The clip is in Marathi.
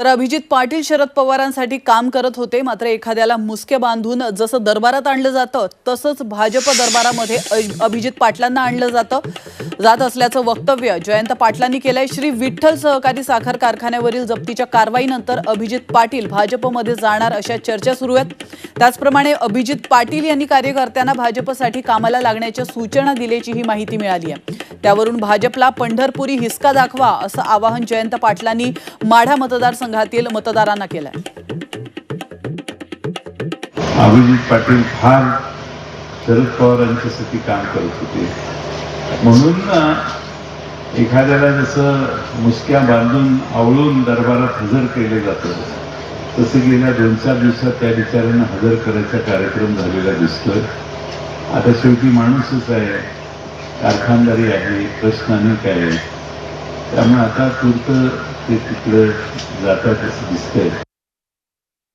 तर अभिजित पाटील शरद पवारांसाठी काम करत होते. मात्र एखाद्याला मुसके बांधून जसं दरबारात आणलं जातं तसंच भाजप दरबारामध्ये अभिजित पाटलांना आणलं जातं जात असल्याचं वक्तव्य जयंत पाटलांनी केलंय. श्री विठ्ठल सहकारी साखर कारखान्यावरील जप्तीच्या कारवाईनंतर अभिजित पाटील भाजपमध्ये जाणार अशा चर्चा सुरू आहेत. त्याचप्रमाणे अभिजित पाटील यांनी कार्यकर्त्यांना भाजपसाठी कामाला लागण्याच्या सूचना दिल्याची ही माहिती मिळाली आहे. त्यावरून भाजपला पंढरपुरी हिसका दाखवा असं आवाहन जयंत पाटलांनी माढा मतदारसंघातील मतदारांना केलंय. अभिजित पाटील फार शरद पवार यांच्यासाठी काम करत होते. म्हणून ना, एखाद्याला जसं मुसक्या बांधून आवळून दरबारात हजर केले जातं तसं गेल्या दोन चार दिवसात त्या बिचाऱ्यांना हजर करायचा कार्यक्रम झालेला दिसतोय. आता शेवटी माणूसच आहे. कारखानदारी आहे प्रस्थानिक आहे. त्यामुळे आता तूर्त ते तिकडे जातात असं दिसतंय.